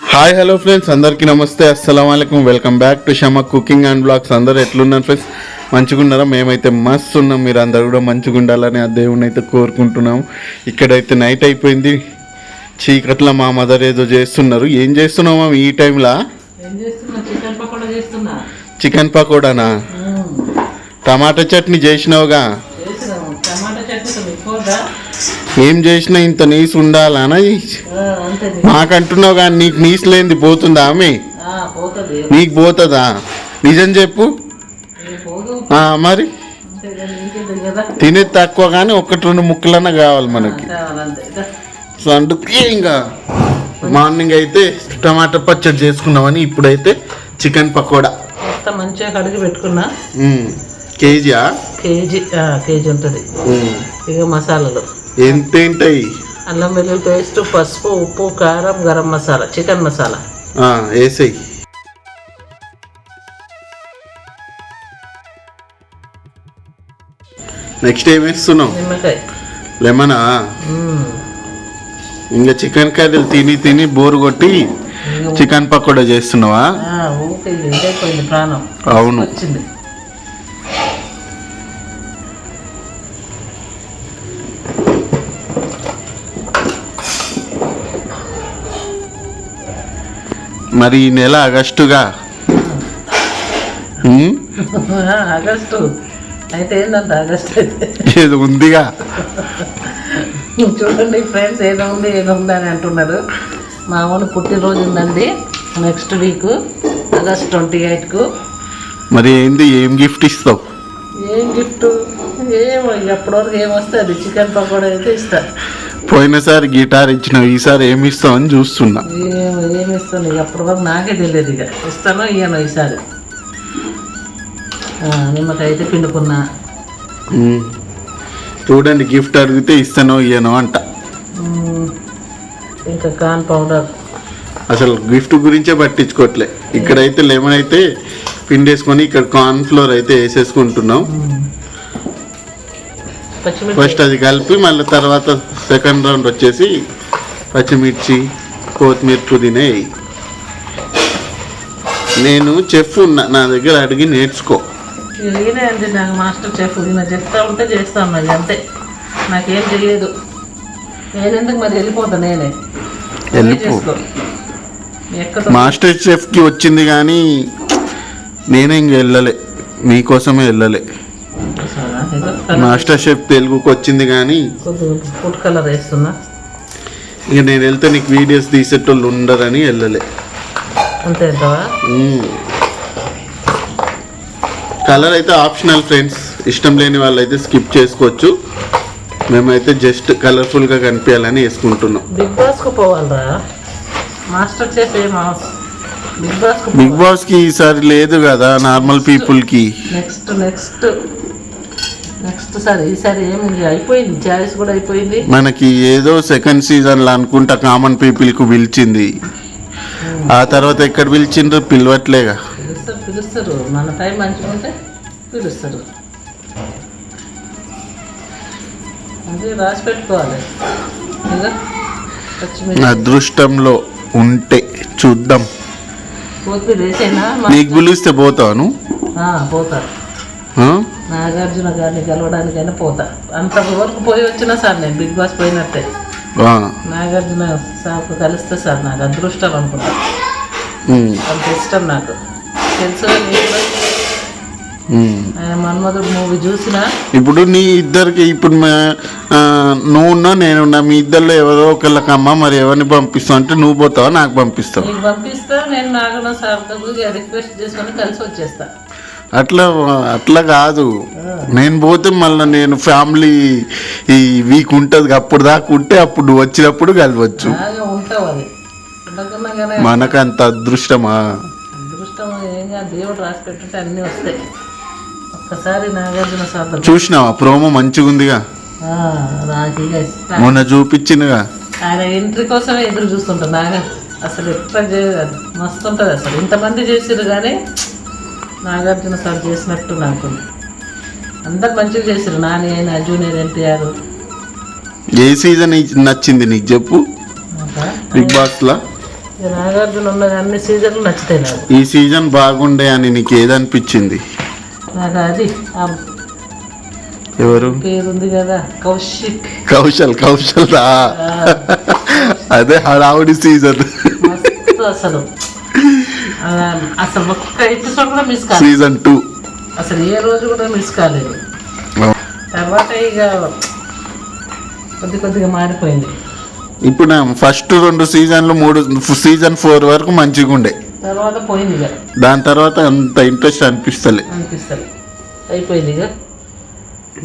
Hi hello friends అందరికీ నమస్తే. అస్సలం అయికం welcome back to Shama cooking and blogs అందరూ ఎట్లున్నారు ఫ్రెండ్స్ మంచిగా ఉన్నారా మేమైతే మస్తు ఉన్నాం. మీరు అందరు కూడా మంచిగా ఉండాలని ఆ దేవుని అయితే కోరుకుంటున్నాము. ఇక్కడైతే నైట్ అయిపోయింది. చీకట్ల మా మదర్ ఏదో చేస్తున్నారు. ఏం చేస్తున్నామా ఈ టైంలో చికెన్ పకోడానా? టమాటా చట్నీ చేసినావుగా? ఏం చేసినా ఇంత నీసు ఉండాలనా అంతే మాకంటున్నావు కానీ నీకు నీసు లేనిది పోతుందా ఆమె? నీకు పోతుందా? నిజం చెప్పు. మరి? తినేది తక్కువ కానీ ఒకటి రెండు ముక్కలన్నా కావాలి మనకి. సో అందుకే ఇంకా మార్నింగ్ అయితే టమాటా పచ్చడి చేసుకున్నామని ఇప్పుడైతే చికెన్ పకోడా. మంచిగా కడిగి పెట్టుకున్నా. కేజీయా? కేజీ కేజీ ఉంటుంది. ఇక మసాలాలు. ఎంతేంటాయి? అల్లం వెల్లుల్లి పేస్ట్ పసుపు ఉప్పు కారం గరం మసాలా చికెన్ మసాలా. వేసేయి. నెక్స్ట్ ఏం వేస్తున్నావు? నిమ్మకాయ. లెమనా. ఇంకా చికెన్ కర్రీలు తిని తిని బోరు కొట్టి చికెన్ పకోడా చేస్తున్నావా? అవును. మరి ఈ నెల ఆగస్టుగా? ఆగస్టు. అయితే ఏంటంటే ఆగస్టు అయితే? ఏదో ఉందిగా. చూడండి ఫ్రెండ్స్ ఏదో ఉంది ఏదో ఉంది అని అంటున్నారు. మా ఊరి పుట్టినరోజు ఉందండి నెక్స్ట్ వీక్ ఆగస్ట్ ట్వంటీ ఎయిట్కు. మరి ఏంది ఏం గిఫ్ట్ ఇస్తావు? ఏం గిఫ్ట్? ఏమో ఇక అప్పటివరకు ఏమొస్తే అది చికెన్ పకోడా అయితే ఇస్తా. పోయినసారి గిటార్ ఇచ్చినావు ఈసారి ఏమి ఇస్తావు అని చూస్తున్నా. ఏమో ఏమి ఇస్తాను ఇక అప్పటి వరకు నాకే తెలియదు ఇక. ఇస్తానో ఇయ్యనో ఈసారి. ఆ, నిమ్మకాయ అయితే పిండుకున్నా. చూడండి గిఫ్ట్ అడిగితే ఇస్తానో ఇయ్యనో అంట. ఇంకా కాన్ పౌడర్. అసలు గిఫ్ట్ గురించే పట్టించుకోవట్లే ఇక్కడైతే లెమన్ అయితే పిండేసుకొని ఇక్కడ కార్న్ ఫ్లోర్ అయితే వేసేసుకుంటున్నాం. ఫస్ట్ అది కలిపి మళ్ళీ తర్వాత సెకండ్ రౌండ్ వచ్చేసి పచ్చిమిర్చి కొత్తిమీర పుదీనా వేయి. నేను చెఫ్ ఉన్నా నా దగ్గర అడిగి నేర్చుకో. నాకు మాస్టర్ చెఫ్ చెప్తా ఉంటే ఉన్నది అంతే. నాకేం తెలియదు. నేను ఎందుకు మరి వెళ్ళిపోతా నేనే? వెళ్ళిపో. మాస్టర్ చెఫ్కి వచ్చింది కానీ నేనే ఇంక వెళ్ళలే. మీకోసమే వెళ్ళలే. మాస్టర్ షెఫ్ తెలుగుకి వచ్చింది కానీ ఫుడ్ కలర్ వేస్తున్నా. ఇక నేను వెళ్తే నీకు వీడియోస్ తీసేటోళ్ళు ఉండరని వెళ్ళలే. అంతే కలర్ అయితే ఆప్షనల్ ఫ్రెండ్స్. ఇష్టం లేని వాళ్ళు అయితే స్కిప్ చేసుకోవచ్చు. మేమైతే జస్ట్ కలర్ఫుల్గా కనిపించాలని వేసుకుంటున్నాం. బిగ్ బాస్కు పోవాలరా. మాస్టర్ బిగ్ బాస్కు బిగ్ బాస్కి ఈసారి లేదు కదా నార్మల్ పీపుల్కి. Next next. నెక్స్ట్ సారి ఈసారి ఏమి అయిపోయింది కూడా అయిపోయింది. మనకి ఏదో సెకండ్ సీజన్లో అనుకుంటా కామన్ పీపుల్కి పిలిచింది. ఆ తర్వాత ఎక్కడ పిలిచిండ్రు? పిలవట్లేగా. పిలుస్తారు పిలుస్తారు. మన టైం మంచిగా ఉంటే పిలుస్తారు. అదే రాసి పెట్టుకోవాలి. అదృష్టంలో ఉంటే చూద్దాం. నీకు పిలిస్తే పోతాను పోతారు నాగార్జున గారిని కలవడానికైనా పోతా. అంత వరకు పోయి వచ్చినా సార్ నేను బిగ్ బాస్ పోయినట్టే. నాగార్జున సార్కు కలిస్తే సార్ నాకు అదృష్టం అనుకుంటా. అంత ఇష్టం నాకు. తెలుసు. ఆయన మన్మధుడు మూవీ చూసినా? ఇప్పుడు నీ ఇద్దరికి ఇప్పుడు నువ్వున్నా నేనున్నా మీ ఇద్దరిలో ఎవరో ఒకళ్ళకి అమ్మ మరి ఎవరిని పంపిస్తావు? అంటే నువ్వు పోతావా నాకు పంపిస్తావు? పంపిస్తా నేను నాగన సార్కు రిక్వెస్ట్ చేసుకొని కలిసి వచ్చేస్తా. అట్లా అట్లా కాదు. నేను పోతే మళ్ళీ నేను ఫ్యామిలీ ఈ వీక్ ఉంటుంది అప్పుడు దాకా ఉంటే అప్పుడు వచ్చినప్పుడు కలవచ్చు. కానీ మనకంత అదృష్టమా? చూసినావా? ప్రోమో మంచిగా ఉందిగా. మొన్న చూపించిందిగా ఆయన ఎంట్రీ కోసమే ఎదురు చూస్తుంటాను నాగా. అసలు ఎట్లా మస్తు ఉంటుంది అసలు. ఇంతమంది చేసిరు కానీ నాగార్జున సార్ చేసినట్టు నాకు. అందరు మంచిగా చేసిరు నాని అయినా జూనియర్ ఎన్టీఆర్. ఏ సీజన్ నచ్చింది నీకు చెప్పు? బిగ్ బాస్లో? ఇక నాగార్జున ఉన్న అన్ని సీజన్లు నచ్చుతాయి నాకు. ఈ సీజన్ బాగుండే అని నీకు ఏదనిపించింది? నాకు అది? ఎవరు? పేరు ఉంది కదా కౌశిక్. కౌశల్ కౌశల్ అదే హడావుడి సీజన్. అసలు. అసలు ఒక్క ఎపిసోడ్ కూడా మిస్ కాలేదు. Season two. అసలు ఏ రోజు కూడా మిస్ కాలేదు. తర్వాత ఇక కొద్ది కొద్దిగా మారిపోయింది. ఇప్పుడు ఫస్ట్ రెండు సీజన్లు మూడు సీజన్ ఫోర్ వరకు మంచిగా ఉండే. తర్వాత పోయింది ఇక దాని తర్వాత అంత ఇంట్రెస్ట్ అనిపిస్తలే. అనిపిస్తుంది అయిపోయింది ఇక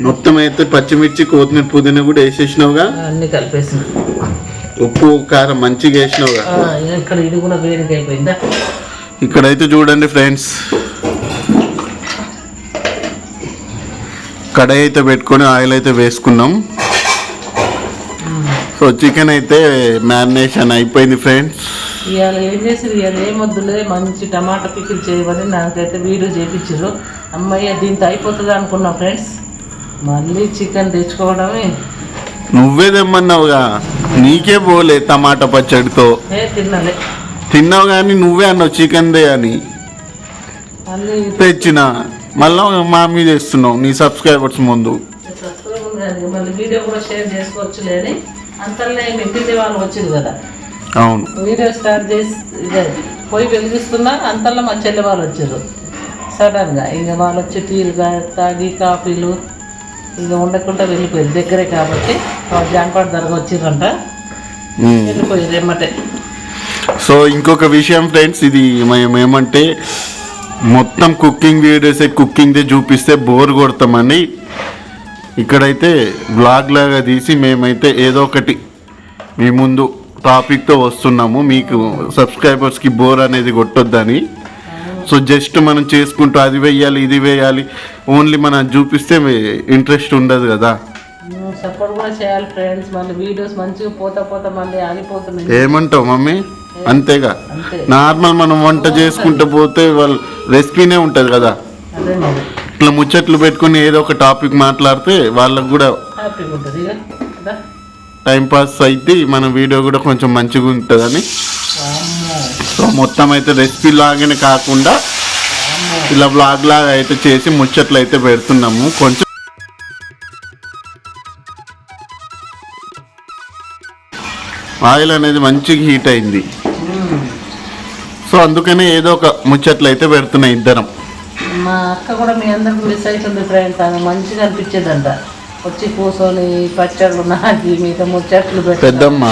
మొత్తం అయితే పచ్చిమిర్చి కొత్తిమీర పుదీనా కూడా వేసేసినావుగా? అన్నీ కలిపేసింది ఉప్పు కారం మంచిగా వేసినావుగా? ఇక్కడ ఇది కూడా వేడికి అయిపోయిందా? ఇక్కడైతే చూడండి ఫ్రెండ్స్. కడాయి అయితే పెట్టుకొని ఆయిల్ అయితే వేసుకున్నాం. సో చికెన్ అయితే మ్యారినేషన్ అయిపోయింది ఫ్రెండ్స్. ఇవాళ ఏం చేసిరు ఇవాళ ఏం వద్దులే మంచి టమాటా పికిల్ చేయమని నాకైతే వీడియో చేపించారు అమ్మయ్య దీంతో అయిపోతుంది అనుకున్నా ఫ్రెండ్స్. మళ్ళీ చికెన్ తెచ్చుకోవడమే. నువ్వే తెమ్మన్నావుగా. నీకే పోలే టమాటా పచ్చడితో. ఏ తినాలి తిన్నావు కానీ నువ్వే అన్నావు చికెన్ దే అని తెచ్చిన. మళ్ళా మా మీద వేస్తున్నావు నీ సబ్స్క్రైబర్స్ ముందు. మళ్ళీ వీడియో కూడా షేర్ చేసుకోవచ్చులే అని అంతలో మీ ఇంటి వాళ్ళు వచ్చింది కదా. అవును. వీడియో స్టార్ట్ చేసి ఇదే పోయి వెలిగిస్తున్నా అంతలో మా చెల్లె వాళ్ళు వచ్చారు సడన్గా ఇక వాళ్ళు వచ్చి టీలు తాగి కాఫీలు ఇక ఉండకుండా వెళ్ళిపోయారు. దగ్గరే కాబట్టి వాళ్ళు జానపడ ధరగా వచ్చిర్రంట. ఉమ్. వెళ్ళిపోయారు ఏమంటే సో ఇంకొక విషయం ఫ్రెండ్స్ ఇది మేము ఏమంటే మొత్తం కుకింగ్ వీడియోస్ కుకింగ్దే చూపిస్తే బోర్ కొడతామని ఇక్కడైతే బ్లాగ్ లాగా తీసి మేమైతే ఏదో ఒకటి మీ ముందు టాపిక్తో వస్తున్నాము. మీకు సబ్స్క్రైబర్స్కి బోర్ అనేది కొట్టొద్దని. సో జస్ట్ మనం చేసుకుంటూ అది వేయాలి ఇది వేయాలి ఓన్లీ మనం చూపిస్తే ఇంట్రెస్ట్ ఉండదు కదా. సపోర్ట్ కూడా చేయాలి ఫ్రెండ్స్. మళ్ళీ వీడియోస్ మంచిగా పోతా పోతా మళ్ళీ ఆగిపోతున్నాయి. ఏమంటావు మమ్మీ? అంతేగా. అంతే. నార్మల్ మనం వంట చేసుకుంటూ పోతే వాళ్ళ రెసిపీనే ఉంటుంది కదా. ఇట్లా ముచ్చట్లు పెట్టుకుని ఏదో ఒక టాపిక్ మాట్లాడితే వాళ్ళకు కూడా టైం పాస్ అయితే మన వీడియో కూడా కొంచెం మంచిగా ఉంటుందని. సో మొత్తం అయితే రెసిపీ లాగానే కాకుండా. ఇలా బ్లాగ్ లాగా అయితే చేసి ముచ్చట్లు అయితే పెడుతున్నాము. కొంచెం ఆయిల్ అనేది మంచిగా హీట్ అయింది. సో అందుకనే ఏదో ఒక ముచ్చట్లు అయితే పెడుతున్నాయి ఇద్దరం. మా అక్క కూడా మీ అందరికి మిస్ అవుతుంది ఫ్రెండ్స్ ఆమె మంచిగా అనిపించేదంట. వచ్చి కూర్చొని పచ్చళ్ళు నాకి మిగతా ముచ్చట్లు పెట్టి పెద్దమ్మ.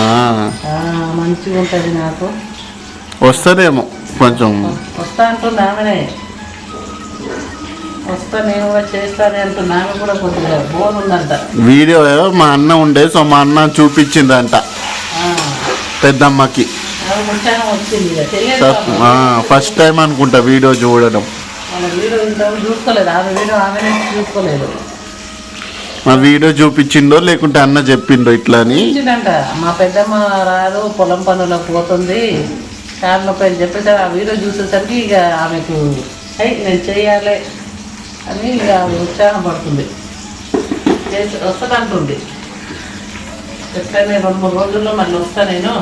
మంచిగా ఉంటుంది నాకు. వస్తుందేమో కొంచెం. వస్తా అంటుంది ఆమెనే. వస్తా నేను కూడా చేస్తానే అంటుంది. ఆమె కూడా కొద్దిగా ఉందంట. వీడియో మా అన్న ఉండే సో మా అన్న చూపించిందంట పెద్దమ్మకి. ఫస్ట్ టైం అనుకుంటా వీడియో చూడడం. మన వీడియో ఇంతవరకు చూసుకోలేదు. ఆమె వీడియో ఆమెనే చూసుకోలేదు. మా వీడియో చూపించిండో లేకుంటే అన్న చెప్పిండో ఇట్లా అని? మా పెద్దమ్మ రాదు పొలం పనులకు పోతుంది. కాళ్ళ నొప్పి అని చెప్పేసి ఆ వీడియో చూసేసరికి ఇక ఆమెకు "ఏయ్, నేను చెయ్యాలి అని ఇక ఉత్సాహం పడుతుంది. వస్తుందంటుంది ఎట్లయినా రెండు మూడు రోజుల్లో మళ్ళీ వస్తా నేను.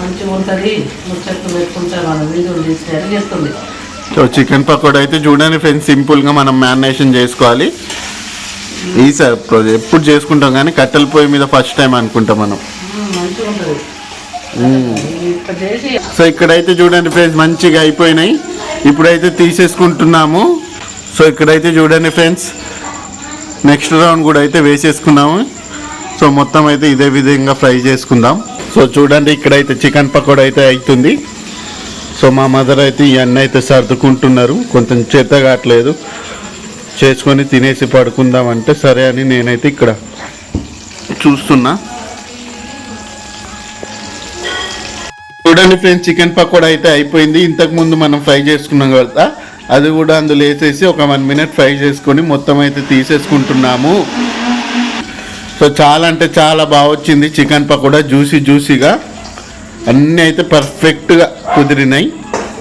మంచిగా ఉంటుంది ముచ్చట్లు పెట్టుకుంటా మన వీడియోలు తీస్తే అని చేస్తుంది. సో చికెన్ పకోడా అయితే చూడండి ఫ్రెండ్స్ సింపుల్గా మనం మ్యారినేషన్ చేసుకోవాలి. ఈసారి ప్రో- ఎప్పుడు చేసుకుంటాం కానీ కట్టెల పొయ్యి మీద ఫస్ట్ టైం అనుకుంటాం మనం. సో ఇక్కడైతే చూడండి ఫ్రెండ్స్ మంచిగా అయిపోయినాయి. ఇప్పుడైతే తీసేసుకుంటున్నాము. సో ఇక్కడైతే చూడండి ఫ్రెండ్స్ నెక్స్ట్ రౌండ్ కూడా అయితే వేసేసుకున్నాము. సో మొత్తం అయితే ఇదే విధంగా ఫ్రై చేసుకుందాం. సో చూడండి ఇక్కడైతే చికెన్ పకోడా అయితే అవుతుంది సో మా మదర్ అయితే ఇవన్నీ అయితే సర్దుకుంటున్నారు. కొంచెం చేత కావట్లేదు చేసుకొని తినేసి పడుకుందాం అంటే సరే అని నేనైతే ఇక్కడ చూస్తున్నా. చూడండి ఫ్రెండ్స్ చికెన్ పకోడా అయితే అయిపోయింది. ఇంతకు ముందు మనం ఫ్రై చేసుకున్నాం కదా అది కూడా అందులో వేసేసి ఒక వన్ మినిట్ ఫ్రై చేసుకొని మొత్తం అయితే తీసేసుకుంటున్నాము. సో చాలా అంటే చాలా బాగా వచ్చింది. చికెన్ పకోడా జ్యూసీ జ్యూసీగా అన్నీ అయితే పర్ఫెక్ట్గా కుదిరినాయి.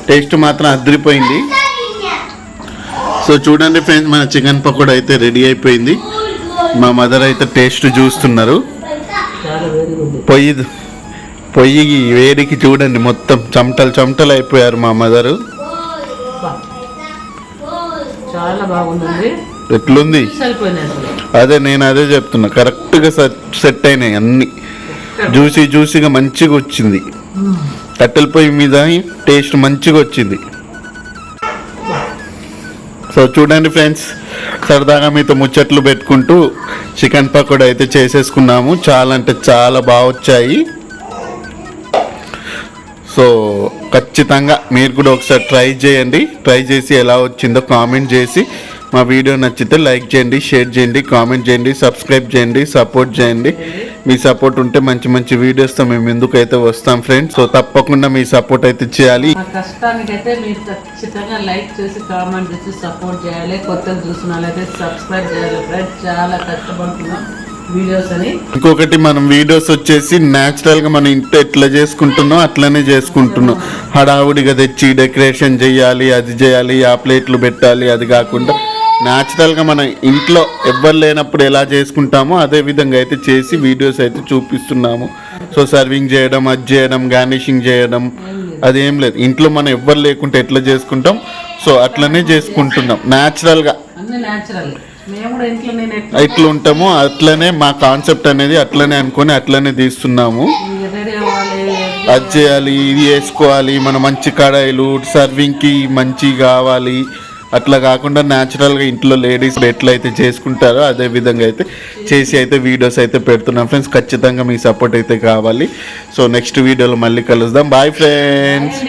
టేస్ట్ మాత్రం అదిరిపోయింది సో చూడండి ఫ్రెండ్స్ మన చికెన్ పకోడా అయితే రెడీ అయిపోయింది. మా మదర్ అయితే టేస్ట్ చూస్తున్నారు. పొయ్యి పొయ్యి వేడికి చూడండి మొత్తం. చెమటలు చెమటలు అయిపోయారు మా మదరు. చాలా బాగుందండి. ఎట్లుంది? అదే నేను అదే చెప్తున్నా కరెక్ట్గా సెట్ అయినాయి అన్ని. జ్యూసీ జ్యూసీగా మంచిగా వచ్చింది. కట్టెల పొయ్యి మీద టేస్ట్ మంచిగా వచ్చింది. సో చూడండి ఫ్రెండ్స్ సరదాగా మీతో ముచ్చట్లు పెట్టుకుంటూ చికెన్ పకోడా అయితే చేసేసుకున్నాము. చాలా అంటే చాలా బాగా వచ్చాయి. సో ఖచ్చితంగా మీరు కూడా ఒకసారి ట్రై చేయండి. ట్రై చేసి ఎలా వచ్చిందో కామెంట్ చేసి మా వీడియో నచ్చితే లైక్ చేయండి షేర్ చేయండి కామెంట్ చేయండి సబ్స్క్రైబ్ చేయండి సపోర్ట్ చేయండి. మీ సపోర్ట్ ఉంటే మంచి మంచి వీడియోస్తో మేము ఎందుకైతే వస్తాం ఫ్రెండ్స్. సో తప్పకుండా మీ సపోర్ట్ అయితే చేయాలి. కష్టానికైతే మీరు ఖచ్చితంగా లైక్ చేసి కామెంట్ చేసి సపోర్ట్ చేయాలి. చూసిన వాళ్ళైతే సబ్స్క్రైబ్ చేయాలి ఫ్రెండ్స్. చాలా కష్టపడుతున్నాం వీడియోస్ అని. ఇంకొకటి మనం వీడియోస్ వచ్చేసి న్యాచురల్గా మనం ఇంట్లో ఎట్లా చేసుకుంటున్నాం అట్లనే చేసుకుంటున్నాం. హడావుడిగా తెచ్చి డెకరేషన్ చేయాలి అది చేయాలి ఆ ప్లేట్లు పెట్టాలి అది కాకుండా న్యాచురల్గా మనం ఇంట్లో ఎవ్వరు లేనప్పుడు ఎలా చేసుకుంటామో అదే విధంగా అయితే చేసి వీడియోస్ అయితే చూపిస్తున్నాము. సో సర్వింగ్ చేయడం అది చేయడం గార్నిషింగ్ చేయడం అదేం లేదు. ఇంట్లో మనం ఎవ్వరు లేకుంటే ఎట్లా చేసుకుంటాం? సో అట్లనే చేసుకుంటున్నాం. న్యాచురల్గా అన్ని న్యాచురల్ మేము కూడా ఇంట్లో నేను ఎట్లా ఉంటామో. అట్లనే మా కాన్సెప్ట్ అనేది అట్లనే అనుకొని అట్లనే తీస్తున్నాము. అది చేయాలి ఇది వేసుకోవాలి మన మంచి కడాయిలు సర్వింగ్కి మంచి కావాలి. అట్లా కాకుండా న్యాచురల్గా ఇంట్లో లేడీస్ ఎట్లయితే చేసుకుంటారో అదే విధంగా అయితే చేసి అయితే వీడియోస్ అయితే పెడుతున్నాం. ఫ్రెండ్స్ ఖచ్చితంగా మీ సపోర్ట్ అయితే కావాలి. సో నెక్స్ట్ వీడియోలో మళ్ళీ కలుద్దాం. Bye friends